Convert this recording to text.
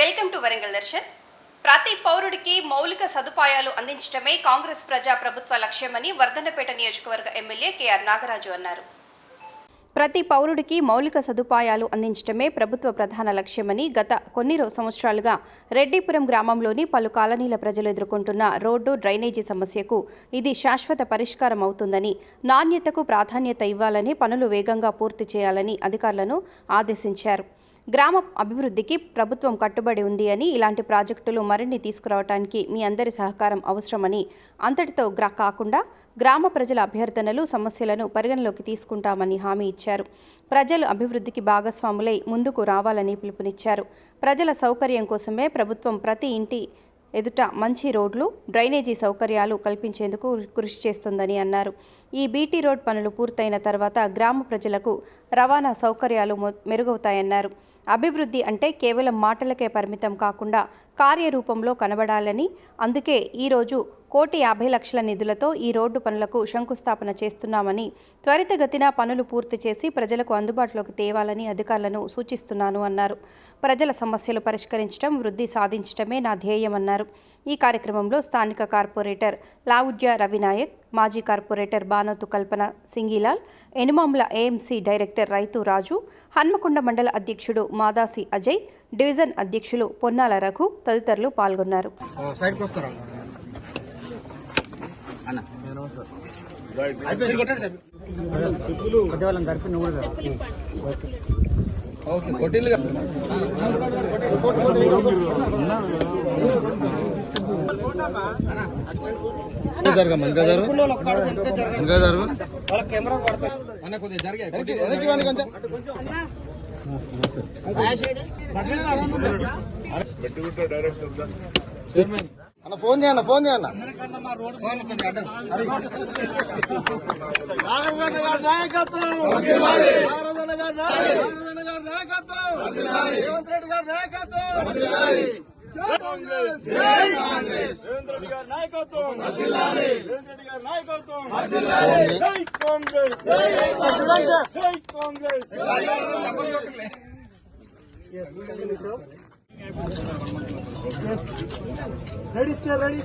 Welcome to Warangal Darshan. ప్రతి పౌరుడికి మౌలిక సదుపాయాలు అందించడమే కాంగ్రెస్ ప్రజా ప్రభుత్వ లక్ష్యమని వర్ధనపేట నియోజకవర్గ ఎమ్మెల్యే కేఆర్ నాగరాజు అన్నారు. ప్రతి పౌరుడికి మౌలిక సదుపాయాలు అందించడమే ప్రభుత్వ ప్రధాన లక్ష్యమని గత కొన్ని సంవత్సరాలుగా రెడ్డిపురం గ్రామంలోని పలు కాలనీల ప్రజలు ఎదుర్కొంటున్న రోడ్డు డ్రైనేజీ సమస్యకు ఇది శాశ్వత పరిష్కారం అవుతుందని నాణ్యతకు ప్రాధాన్యత ఇవ్వాలని పనులు వేగంగా పూర్తి చేయాలని అధికారులను ఆదేశించారు. గ్రామ అభివృద్ధికి ప్రభుత్వం కట్టుబడి ఉంది అని ఇలాంటి ప్రాజెక్టులు మరిన్ని తీసుకురావడానికి మీ అందరి సహకారం అవసరమని అంతటితో గ్రా కాకుండా గ్రామ ప్రజల అభ్యర్థనలు సమస్యలను పరిగణలోకి తీసుకుంటామని హామీ ఇచ్చారు. ప్రజలు అభివృద్ధికి భాగస్వాములై ముందుకు రావాలని పిలుపునిచ్చారు. ప్రజల సౌకర్యం కోసమే ప్రభుత్వం ప్రతి ఇంటి ఎదుట మంచి రోడ్లు డ్రైనేజీ సౌకర్యాలు కల్పించేందుకు కృషి చేస్తుందని అన్నారు. ఈ బీటీ రోడ్ పనులు పూర్తయిన తర్వాత గ్రామ ప్రజలకు రవాణా సౌకర్యాలు మెరుగవుతాయన్నారు. అభివృద్ధి అంటే కేవలం మాటలకే పరిమితం కాకుండా కార్యరూపంలో కనబడాలని అందుకే ఈరోజు కోటి యాభై లక్షల నిధులతో ఈ రోడ్డు పనులకు శంకుస్థాపన చేస్తున్నామని త్వరితగతిన పనులు పూర్తి చేసి ప్రజలకు అందుబాటులోకి తేవాలని అధికారులను సూచిస్తున్నాను అన్నారు. ప్రజల సమస్యలు పరిష్కరించడం వృద్ధి సాధించడమే నా ధ్యేయమన్నారు ఈ కార్యక్రమంలో స్థానిక కార్పొరేటర్ లావుడ్య రవినాయక్ మాజీ corporator Banothu Kalpana Singilal Enumamula AMC director రైతు రాజు హన్మకొండ మండల అధ్యక్షుడు మాదాసి అజయ్ డివిజన్ అధ్యక్షులు పొన్నాల రఘు తదితరులు పాల్గొన్నారు. జరుగు అన్న ఫోన్ చేయన్న ఫోన్ చేయన్న నాయకత్వం. నాయకత్వం. రేవంత్ రెడ్డి గారు నాయకత్వం. జై కాంగ్రెస్! జై కాంగ్రెస్! రేవంత్ రెడ్డి గారి నాయకత్వం! రేవంత్ రెడ్డి గారి నాయకత్వం! జై కాంగ్రెస్! జై కాంగ్రెస్! Ready sir ready